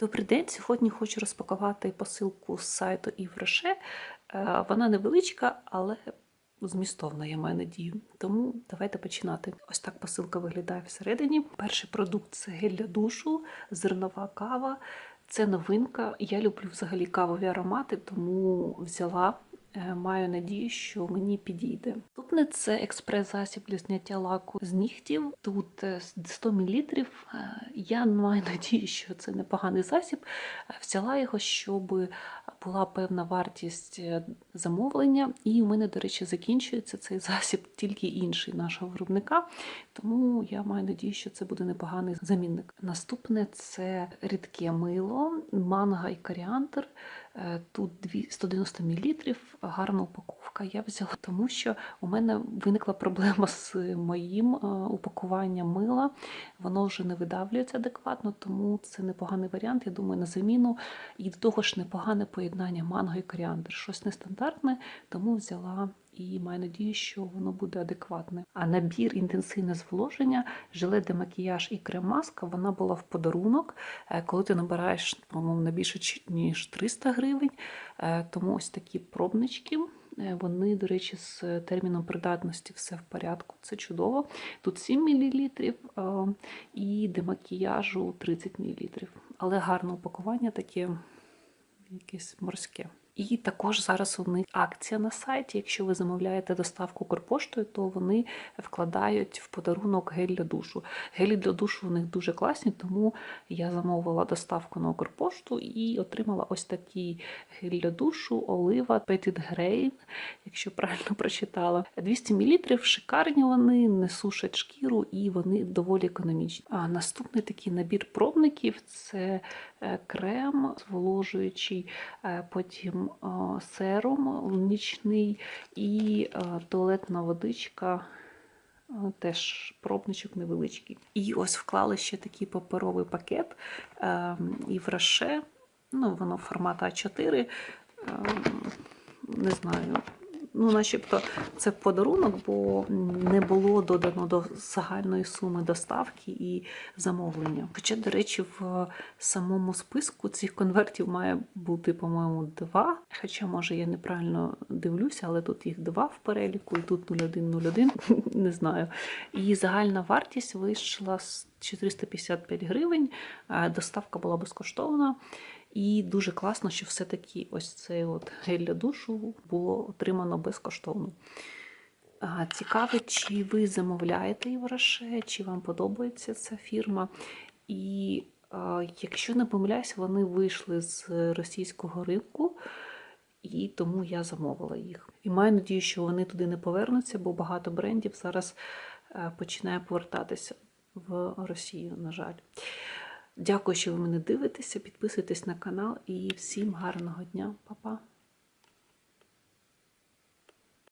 Добрий день. Сьогодні хочу розпакувати посилку з сайту Івреше. Вона невеличка, але змістовна, я маю надію. Тому давайте починати. Ось так посилка виглядає всередині. Перший продукт це гель для душу, зернова кава. Це новинка. Я люблю взагалі кавові аромати, тому взяла. Е, Маю надію, що мені підійде. Наступне це експрес-засіб для зняття лаку з нігтів. Тут е, 100 мл. Я маю надію, що це непоганий засіб. Е, Взяла його, щоб була певна вартість е, замовлення. І у мене, до речі, закінчується цей засіб тільки інший нашого виробника. Тому я маю надію, що це буде непоганий замінник. Наступне це рідке мило, манга і коріандр. Е, Тут 190 мл, гарна упаковка. Я взяла, тому що у мене виникла проблема з моїм е, упакуванням мила. Воно вже не видавлюється адекватно, тому це непоганий варіант. Я думаю, на заміну. І до того ж непогане поєднання манго і коріандр. Щось нестандартне, тому взяла. І маю надію, що воно буде адекватне. А набір інтенсивне зволоження, жилет де макіяж і крем-маска, вона була в подарунок, Е, коли ти набираєш, по-моєму, на більше ніж 300 гривень. Е, Тому ось такі пробнички. Е, Вони, до речі, з терміном придатності все в порядку. Це чудово. Тут 7 мл і демакіяжу 30 мл. Але гарне упакування таке якесь морське. І також зараз у них акція на сайті. Якщо ви замовляєте доставку Укрпоштою, то вони вкладають в подарунок гель для душу. Гелі для душу у них дуже класні, тому я замовила доставку на Укрпошту і отримала ось такий гель для душу Олива Petit Grain, якщо правильно прочитала. 200 мл, шикарні вони, не сушать шкіру і вони доволі економічні. А наступний такий набір пробників це е, крем зволожуючий, е, потім е, серум нічний і туалетна водичка. Теж пробничок невеличкий. І ось вклали ще такий паперовий пакет і в раше, ну, воно формат А4. Е, не знаю, ну, начебто це подарунок, бо не було додано до загальної суми доставки і замовлення. Хоча, до речі, в самому списку цих конвертів має бути, по-моєму, два. Хоча, може, я неправильно дивлюся, але тут їх два в переліку, і тут 0101, не знаю. І загальна вартість вийшла з 455 гривень. Доставка була безкоштовна. І дуже класно, що все-таки ось цей от гель для душу було отримано безкоштовно. Цікаво, чи ви замовляєте Євроше, чи вам подобається ця фірма. І якщо не помиляюсь, вони вийшли з російського ринку, і тому я замовила їх. І маю надію, що вони туди не повернуться, бо багато брендів зараз е, починає повертатися в Росію, на жаль. Дякую, що ви мене дивитеся. Підписуйтесь на канал і всім гарного дня, Па-па!